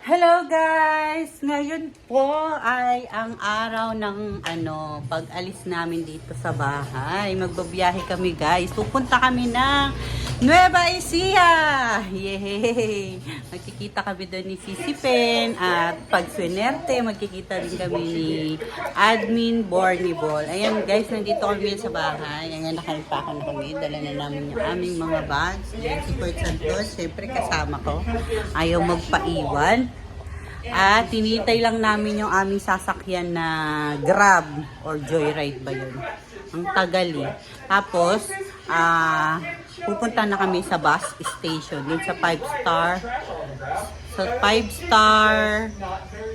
Hello guys! Ngayon po ay ang araw ng ano, pag-alis namin dito sa bahay. Magbabiyahe kami guys. Pupunta kami ng Nueva Ecija! Yay! Magkikita kami doon ni Sisi Pen at pag swinerte, magkikita din kami ni Admin Bornibol. Ayan guys, nandito kami sa bahay. Ayan, nakalipakan kami. Dala na namin yung aming mga bags. Ayan, si Kurt Santos, syempre kasama ko. Ayaw magpaiwan. At tinitay lang namin yung aming sasakyan na Grab or Joyride ba yun. Ang tagal eh. Tapos, ah, pupunta na kami sa bus station, dun sa 5 star. Sa 5 star,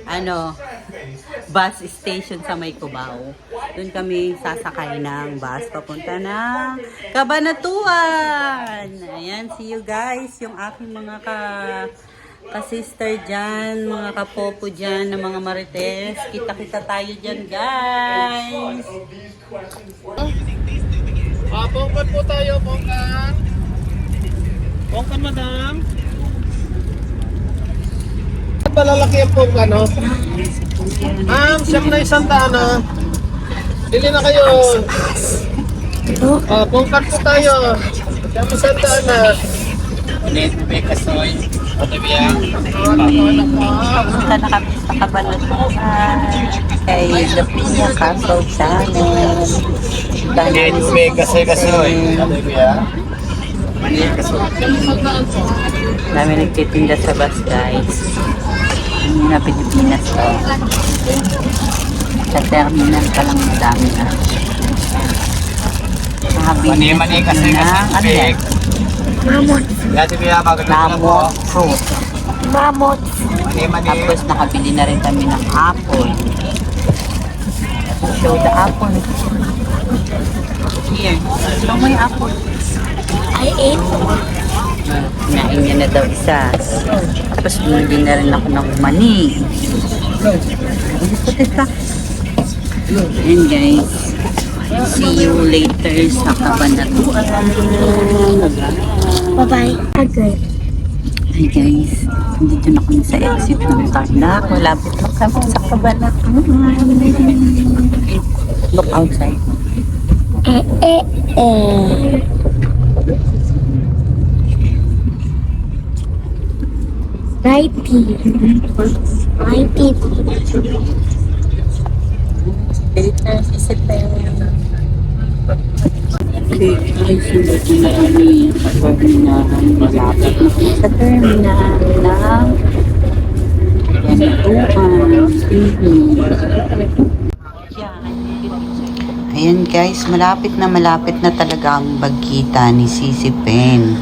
ano, bus station sa May Cubao. Doon kami sasakay ng bus papunta ng Cabanatuan. Ayan, see you guys, yung aking mga ka ka-sister dyan, mga kapopo dyan, na mga marites. Kita-kita tayo dyan, guys. Ah, pongkan po tayo, pongkan. Pongkan, madam. Malalaki ang pongkan, no? Ma'am, siyam na isang daan, no? Bili na kayo. Ah, pongkan po tayo. Siyam isang daan, na. Ulit, may kasoy. Pupunta na kami sa Cabanatuan. Kay Pina Castle may kasoy. Ate Bia. May kasoy. Dami nagtitinda sa bus, guys. Hindi na Pilipinas to. Sa terminal pa lang madami na. Mani, mani, kasi, kasi, ano yan? Po. Lamot fruit. Mamot. Tapos nakabili na rin kami ng apple. Show the apple. Here. Show mo yung apple. I ate. Kinain niya na daw isa. Tapos bumili na rin ako ng mani. Putit ka. And guys, see you later sa Cabanatuan. Bye-bye. Agad. Hi guys, nandito na kami sa exit ng Tarlac. Malapit na kami sa Cabanatuan. Look outside. Eh, eh, eh. Righty. Later, sisipin. Nandito na kami sa terminal. Na ng Ganituan. Ayan guys, malapit na malapit na talaga ang bagkita ni Sisi Pen.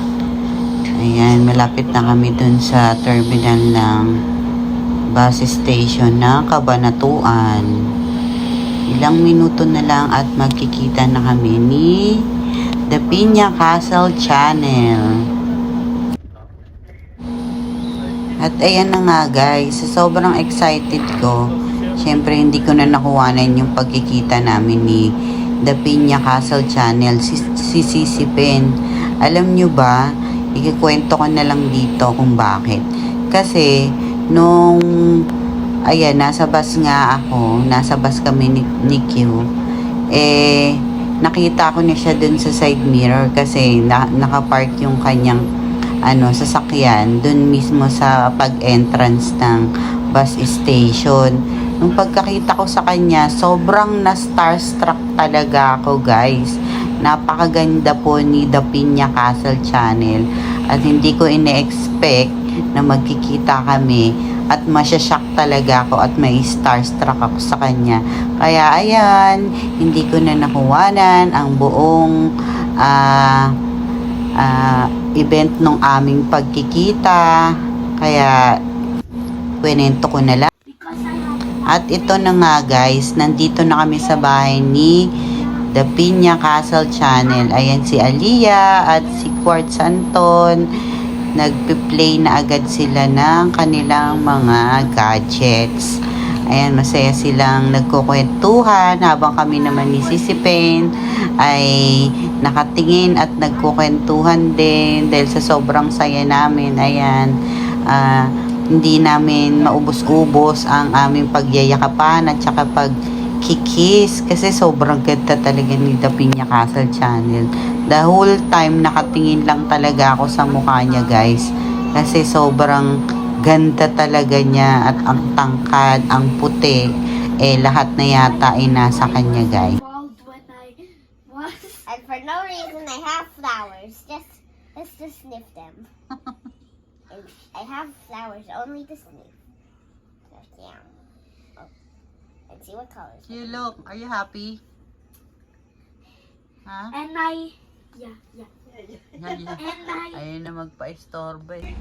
Ayan, malapit na kami dun sa terminal ng bus station ng Cabanatuan. Ilang minuto na lang at magkikita na kami ni The Piña Castle Channel. At ayan na nga guys, sa sobrang excited ko, syempre hindi ko na nakuhanan yung pagkikita namin ni The Piña Castle Channel, si, si Pen. Alam nyo ba, ikikwento ko na lang dito kung bakit. Kasi, nung ayan, nasa bus nga ako, nasa bus kami ni, ni Q, eh, nakita ko na siya dun sa side mirror kasi na, nakapark yung kanyang ano, sasakyan dun mismo sa pag-entrance ng bus station. Nung pagkakita ko sa kanya, sobrang na-starstruck talaga ako guys. Napakaganda po ni The Piña Castle Channel at hindi ko ine-expect na magkikita kami at masyashock talaga ako at may starstruck ako sa kanya. Kaya ayan, hindi ko na nakuwanan ang buong ah ah, event ng aming pagkikita. Kaya kwento ko na lang. At ito na nga guys, nandito na kami sa bahay ni The Piña Castle Channel. Ayan si Aliyah at si Quartz Anton. Nagpi-play na agad sila ng kanilang mga gadgets. Ayan, masaya silang nagkukwentuhan habang kami naman ni Sisi Pen ay nakatingin at nagkukwentuhan din dahil sa sobrang saya namin. Ayan, ah, hindi namin maubos-ubos ang aming pagyayakapan at saka pagkikis kasi sobrang ganda talaga ni The Piña Castle Channel. The whole time nakatingin lang talaga ako sa mukha niya guys kasi sobrang ganda talaga niya at ang tangkad, ang puti, eh lahat na yata ay nasa kanya guys. And for no reason, I have flowers. Just, just to sniff them. and I have flowers only to sniff. So, yeah. Oh. And see what colors. You look, are you happy? Ha? And I. Yeah, yeah. And I. Ayun na magpa-istorbo eh.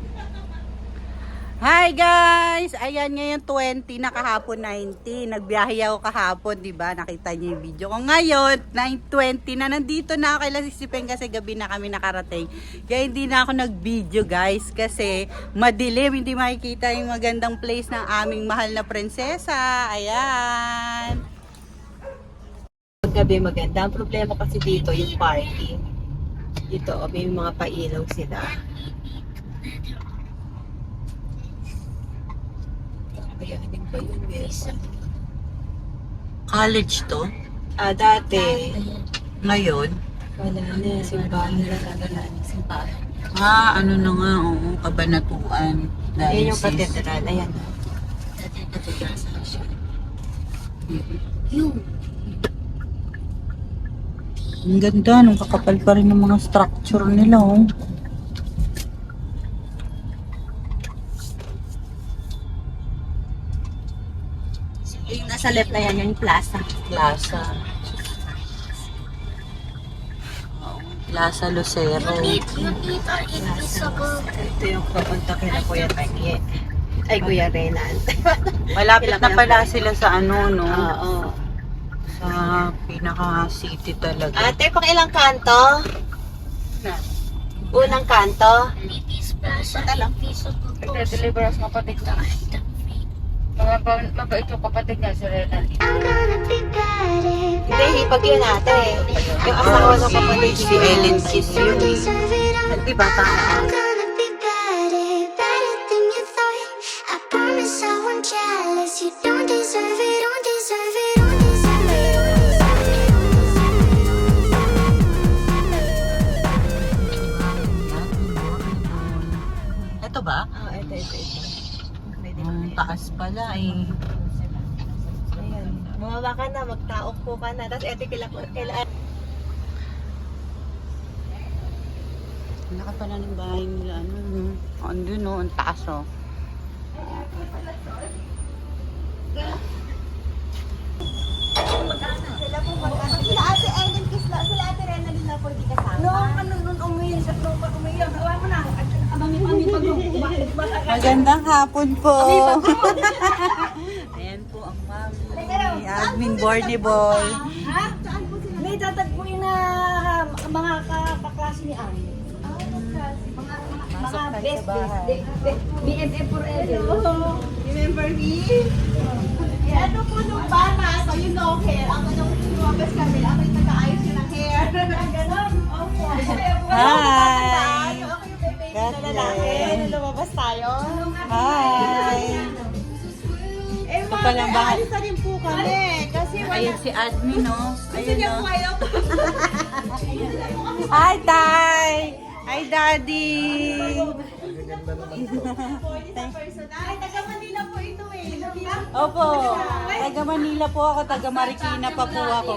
Hi guys! Ayan ngayon 20, nakahapon 19. Nagbiyahe ako kahapon, di ba? Nakita niyo yung video ko. Ngayon, 9.20 na nandito na ako kay Lasisipin kasi gabi na kami nakarating. Kaya hindi na ako nag-video guys kasi madilim. Hindi makikita yung magandang place ng aming mahal na prinsesa. Ayan! gabi maganda. Ang problema kasi dito yung parking. Dito, oh, may mga pailaw sila. Ba yun? Meron. College to? Ah, dati, Ngayon? wala na, simbahan na lang. Simbahan. Ah, ano na nga, oo, kabanatuan. Ayan yung katedral, ayan. Ang ganda, nung kakapal pa rin ng mga structure nila, oh. Yung nasa left na yan, yung plaza. Plaza. Plaza Lucero. You need our invisible. Ito yung papunta kay na Kuya Tangi. Ay, Kuya Renan. Malapit na pala pa. sila sa ano, no? Oo. Sa pinaka-city talaga. Ate, pang ilang kanto? Unang kanto? Litis Plaza. Invisible. Deliver sa kapatid na. Mababa, mabait yung kapatid niya, si Renan. Hindi, hipag yun ate. Yung asawa ng kapatid si Ellen Kiss yun. Di ba tama? Eh. Ayan. Bumaba ka na, magtao po ka na. Tapos ito kila, kila Ang laki pala ng bahay nila, ano, no? Andun, no? Ang taas, oh. Sila ate Ellen Kiss na, sila ate Rena din na po hindi kasama. No, ano nun umiyak, sa pag umiyak, gawa mo na. Mami, pag Magandang hapon po. Ayan po ang mami. Admin Bordy Boy. May tatagpuin na mga kaklase ni Ani. Masok tayo sa bahay. BFF forever. Remember me? Ano po nung bata, so you know hair. Ang ano, lumabas kami, ako yung nag-aayos yun ng hair. Ganon. Hi. God lalaki. lumabas tayo. Hi. Eh, Ito palang bahay. Alis na rin po kami. Kasi wala. Ayun si admin, no? Ayun, no? Kayo po. Hi, Tay! Hi, Daddy! Ay, taga Manila po ito eh. Opo, taga Manila po ako, taga Marikina pa po ako.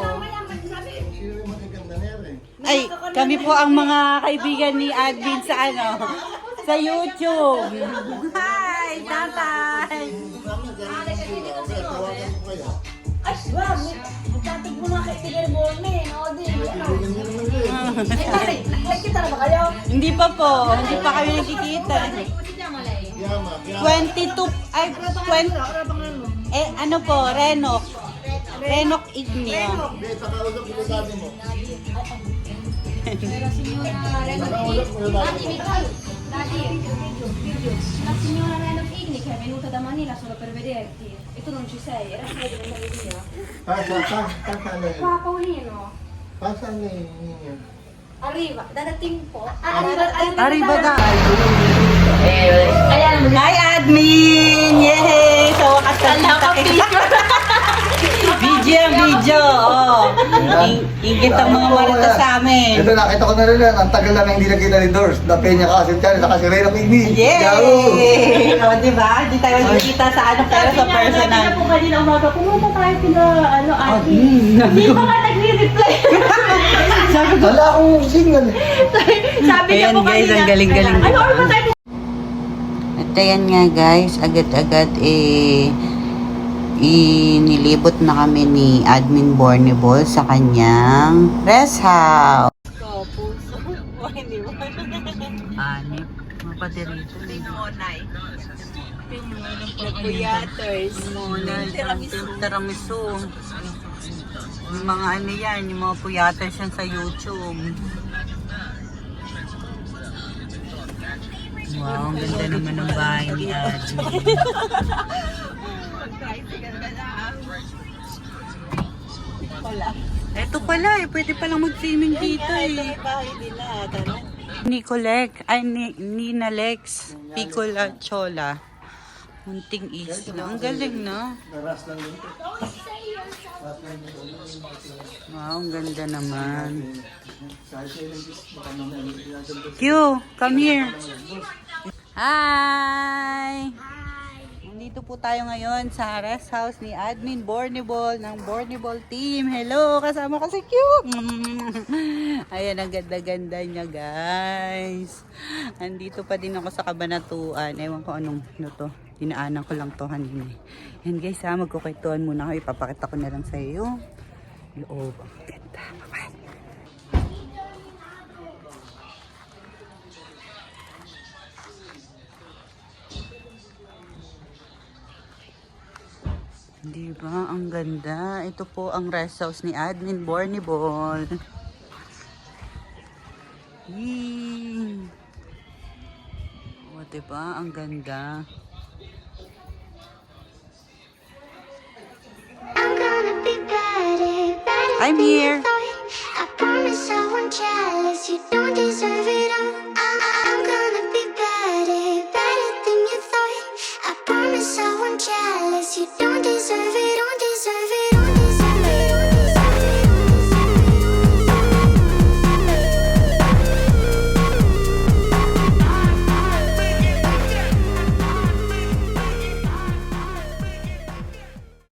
Ay, kami po ang mga kaibigan ni Admin sa ano, sa YouTube. Hi, tatay! Ay, wag. Magtatig mo na kay Tigger Borne. O, di. Ay, Nagkita na ba kayo? Hindi pa po, hindi pa kami nagkikita. 22, ay, 20, eh, ano po, Renok. Renok Igneo. la signora Reno Pigni che è venuta da Manila solo per vederti e tu non ci sei, era solo deve andare via. Passa, passa, passa lei. Qua Paolino. Passa lei, niña. Arriva, dadating po. Ah, arriva, arriva, arriva, arriva, dai. Ayan, eh, hi admin. Video. Oh. In- ingit ang mga marita sa amin. Ito nakita ko na rin yan. Ang tagal na hindi nakita ni Doors. The Peña Castle Channel. Saka si Reyna Pigni. Yay! O, di ba? Di tayo magkikita sa ano, pero sa personal. po kanina umaga, pumunta tayo sila, ano, ate. mm, Hindi pa nga nagre-reply. Wala akong signal. Sabi niya Ayan, po guys, kanina. ang galing-galing Ano, ano ba tayo At ayan nga guys, agad-agad eh inilibot na kami ni Admin Bornable sa kanyang rest house. Ani, mapatirito. Monay. Puyaters. Tiramisu. Tiramisu. Yung mga ano yan, yung mga puyaters yan sa YouTube. Wow, ang ganda naman ng bahay ni Admin. Ito pala eh, pwede palang mag-swimming dito eh. Nicolec, ay ni, Nina Lex, Piccola Chola. Munting isla. Ang galing na. Wow, ang ganda naman. Q, come here. Hi! Nandito po tayo ngayon sa rest house ni Admin Bornable ng Bornable Team. Hello! Kasama ka si Q! Ayan, ang ganda-ganda niya, guys. Andito pa din ako sa kabanatuan. Ewan ko anong ano to. Dinaanan ko lang to kanina. Yan guys, ha, magkukwentuhan muna ako. Ipapakita ko na lang sa iyo. Loob. Ang ganda. Bye-bye. Di ba? Ang ganda. Ito po ang rest house ni Admin Bornibol. Yee. O, di ba? Ang ganda. I'm you here. I promise I won't try